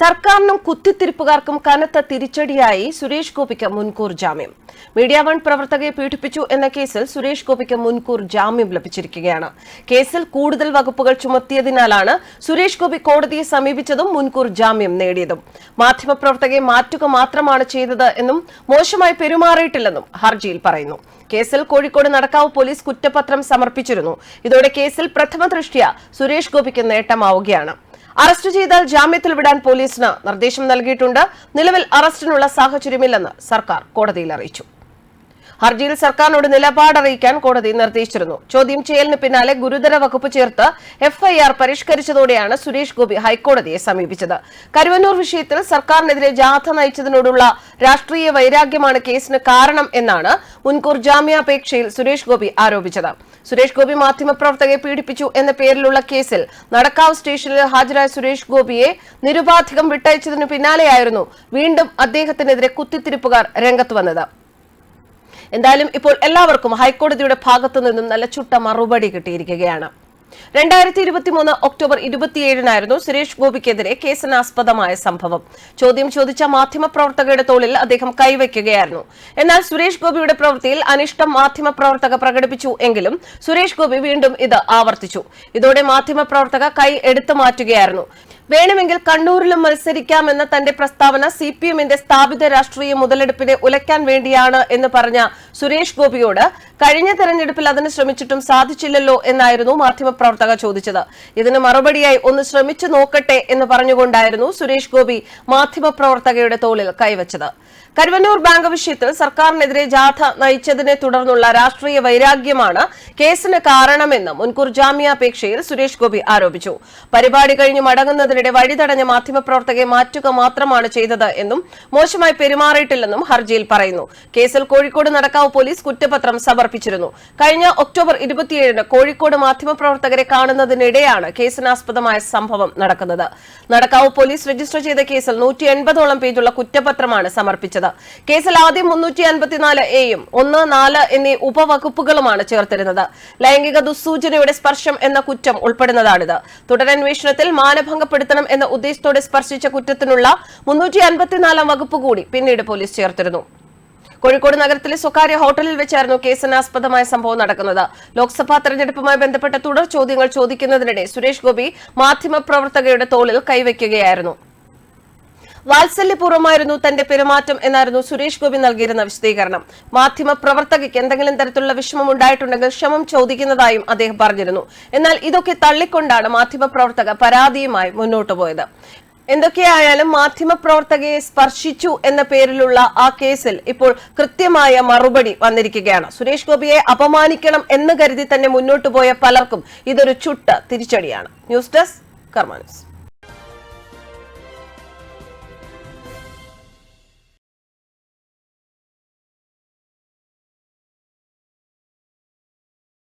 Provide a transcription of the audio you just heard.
സർക്കാരിനും കുത്തിത്തിരിപ്പുകാർക്കും കനത്ത തിരിച്ചടിയായി സുരേഷ് ഗോപിക്ക് മുൻകൂർ ജാമ്യം. മീഡിയ വൺ പ്രവർത്തകയെ പീഡിപ്പിച്ചു എന്ന കേസിൽ സുരേഷ് ഗോപിക്ക് മുൻകൂർ ജാമ്യം ലഭിച്ചിരിക്കുകയാണ്. കേസിൽ കൂടുതൽ വകുപ്പുകൾ ചുമത്തിയതിനാലാണ് സുരേഷ് ഗോപി കോടതിയെ സമീപിച്ചതും മുൻകൂർ ജാമ്യം നേടിയതും. മാധ്യമപ്രവർത്തകയെ മാറ്റുക മാത്രമാണ് ചെയ്തത് എന്നും മോശമായി പെരുമാറിയിട്ടില്ലെന്നും ഹർജിയിൽ പറയുന്നു. കേസിൽ കോഴിക്കോട് നടക്കാവ് പോലീസ് കുറ്റപത്രം സമർപ്പിച്ചിരുന്നു. ഇതോടെ കേസിൽ പ്രഥമ ദൃഷ്ടിയ സുരേഷ് ഗോപിക്ക് നേട്ടമാവുകയാണ്. അറസ്റ്റ് ചെയ്താൽ ജാമ്യത്തിൽ വിടാൻ പോലീസിന് നിർദ്ദേശം നൽകിയിട്ടുണ്ട്. നിലവിൽ അറസ്റ്റിനുള്ള സാഹചര്യമില്ലെന്ന് സർക്കാർ കോടതിയിൽ അറിയിച്ചു. ഹർജിയിൽ സർക്കാരിനോട് നിലപാടറിയിക്കാൻ കോടതി നിർദ്ദേശിച്ചിരുന്നു. ചോദ്യം ചെയ്യലിന് പിന്നാലെ ഗുരുതര വകുപ്പ് ചേർത്ത് എഫ്ഐആർ പരിഷ്കരിച്ചതോടെയാണ് സുരേഷ് ഗോപി ഹൈക്കോടതിയെ സമീപിച്ചത്. കരുവന്നൂർ വിഷയത്തിൽ സർക്കാരിനെതിരെ ജാഥ നയിച്ചതിനോടുള്ള രാഷ്ട്രീയ വൈരാഗ്യമാണ് കേസിന് കാരണം എന്നാണ് മുൻകൂർ ജാമ്യാപേക്ഷയിൽ സുരേഷ് ഗോപി ആരോപിച്ചത്. സുരേഷ് ഗോപി മാധ്യമപ്രവർത്തകയെ പീഡിപ്പിച്ചു എന്ന പേരിലുള്ള കേസിൽ നടക്കാവ് സ്റ്റേഷനിൽ ഹാജരായ സുരേഷ് ഗോപിയെ നിരുപാധികം വിട്ടയച്ചതിനു പിന്നാലെയായിരുന്നു വീണ്ടും അദ്ദേഹത്തിനെതിരെ കുത്തിത്തിരിപ്പുകാർ രംഗത്ത് വന്നത്. എന്തായാലും ഇപ്പോൾ എല്ലാവർക്കും ഹൈക്കോടതിയുടെ ഭാഗത്തു നിന്നും നല്ല ചുട്ട മറുപടി കിട്ടിയിരിക്കുകയാണ്. രണ്ടായിരത്തി ഇരുപത്തിമൂന്ന് ഒക്ടോബർ ഇരുപത്തിയേഴിനായിരുന്നു സുരേഷ് ഗോപിക്കെതിരെ കേസിനാസ്പദമായ സംഭവം. ചോദ്യം ചോദിച്ച മാധ്യമപ്രവർത്തകയുടെ തോളിൽ അദ്ദേഹം കൈവയ്ക്കുകയായിരുന്നു. എന്നാൽ സുരേഷ് ഗോപിയുടെ പ്രവൃത്തിയിൽ അനിഷ്ടം മാധ്യമപ്രവർത്തക പ്രകടിപ്പിച്ചു എങ്കിലും സുരേഷ് ഗോപി വീണ്ടും ഇത് ആവർത്തിച്ചു. ഇതോടെ മാധ്യമപ്രവർത്തക കൈ എടുത്തു മാറ്റുകയായിരുന്നു. വേണമെങ്കിൽ കണ്ണൂരിലും മത്സരിക്കാമെന്ന തന്റെ പ്രസ്താവന സി പി എമ്മിന്റെ സ്ഥാപിത രാഷ്ട്രീയ മുതലെടുപ്പിനെ ഉലയ്ക്കാൻ വേണ്ടിയാണ് എന്ന് പറഞ്ഞ സുരേഷ് ഗോപിയോട് കഴിഞ്ഞ തെരഞ്ഞെടുപ്പിൽ അതിന് ശ്രമിച്ചിട്ടും സാധിച്ചില്ലല്ലോ എന്നായിരുന്നു മാധ്യമപ്രവർത്തക ചോദിച്ചത്. ഇതിന് മറുപടിയായി ഒന്ന് ശ്രമിച്ചു നോക്കട്ടെ എന്ന് പറഞ്ഞുകൊണ്ടായിരുന്നു സുരേഷ് ഗോപി മാധ്യമപ്രവർത്തകയുടെ തോളിൽ കൈവച്ചത്. കരുവന്നൂർ ബാങ്ക് വിഷയത്തിൽ സർക്കാരിനെതിരെ ജാഥ നയിച്ചതിനെ തുടർന്നുള്ള രാഷ്ട്രീയ വൈരാഗ്യമാണ് കേസിന് കാരണമെന്ന് മുൻകൂർ ജാമ്യാപേക്ഷയിൽ സുരേഷ് ഗോപി ആരോപിച്ചു. പരിപാടി കഴിഞ്ഞ് മടങ്ങുന്നതിനിടെ വഴിതടഞ്ഞ മാധ്യമപ്രവർത്തകയെ മാറ്റുക മാത്രമാണ് ചെയ്തത് എന്നും മോശമായി പെരുമാറിയിട്ടില്ലെന്നും ഹർജിയിൽ പറയുന്നു. കേസിൽ കോഴിക്കോട് നടക്കാവ് പോലീസ് കുറ്റപത്രം സമർപ്പിച്ചിരുന്നു. കഴിഞ്ഞ ഒക്ടോബർ ഇരുപത്തിയേഴിന് കോഴിക്കോട് മാധ്യമപ്രവർത്തകരെ കാണുന്നതിനിടെയാണ് കേസിനാസ്പദമായ സംഭവം നടക്കുന്നത്. നടക്കാവ് പോലീസ് രജിസ്റ്റർ ചെയ്ത കേസിൽ നൂറ്റി എൺപതോളം പേജുള്ള കുറ്റപത്രമാണ് സമർപ്പിച്ചത്. കേസിൽ ആദ്യം മുന്നൂറ്റി അൻപത്തിനാല് എയും ഒന്ന് നാല് എന്നീ ഉപവകുപ്പുകളുമാണ് ചേർത്തിരുന്നത്. ലൈംഗിക ദുസ്സൂചനയുടെ സ്പർശം എന്ന കുറ്റം ഉൾപ്പെടുന്നതാണിത്. തുടരന്വേഷണത്തിൽ മാനഭംഗപ്പെടുത്തണം എന്ന ഉദ്ദേശത്തോടെ സ്പർശിച്ച കുറ്റത്തിനുള്ള മുന്നൂറ്റി അൻപത്തിനാലാം വകുപ്പ് കൂടി പിന്നീട് പോലീസ് ചേർത്തിരുന്നു. കോഴിക്കോട് നഗരത്തിലെ സ്വകാര്യ ഹോട്ടലിൽ വെച്ചായിരുന്നു കേസിനാസ്പദമായ സംഭവം നടക്കുന്നത്. ലോക്സഭാ തെരഞ്ഞെടുപ്പുമായി ബന്ധപ്പെട്ട തുടർ ചോദ്യങ്ങൾ ചോദിക്കുന്നതിനിടെ സുരേഷ് ഗോപി മാധ്യമപ്രവർത്തകയുടെ തോളിൽ കൈവയ്ക്കുകയായിരുന്നു. വാത്സല്യപൂർവമായിരുന്നു തന്റെ പെരുമാറ്റം എന്നായിരുന്നു സുരേഷ് ഗോപി നൽകിയിരുന്ന വിശദീകരണം. മാധ്യമ പ്രവർത്തകയ്ക്ക് എന്തെങ്കിലും തരത്തിലുള്ള വിഷമം ഉണ്ടായിട്ടുണ്ടെങ്കിൽ ക്ഷമം ചോദിക്കുന്നതായും അദ്ദേഹം പറഞ്ഞിരുന്നു. എന്നാൽ ഇതൊക്കെ തള്ളിക്കൊണ്ടാണ് മാധ്യമ പ്രവർത്തക പരാതിയുമായി മുന്നോട്ടു പോയത്. എന്തൊക്കെയായാലും മാധ്യമപ്രവർത്തകയെ സ്പർശിച്ചു എന്ന പേരിലുള്ള ആ കേസിൽ ഇപ്പോൾ കൃത്യമായ മറുപടി വന്നിരിക്കുകയാണ്. സുരേഷ് ഗോപിയെ അപമാനിക്കണം എന്ന് കരുതി തന്നെ മുന്നോട്ടു പോയ പലർക്കും ഇതൊരു ചുട്ട തിരിച്ചടിയാണ്. News desk കർമാനസ്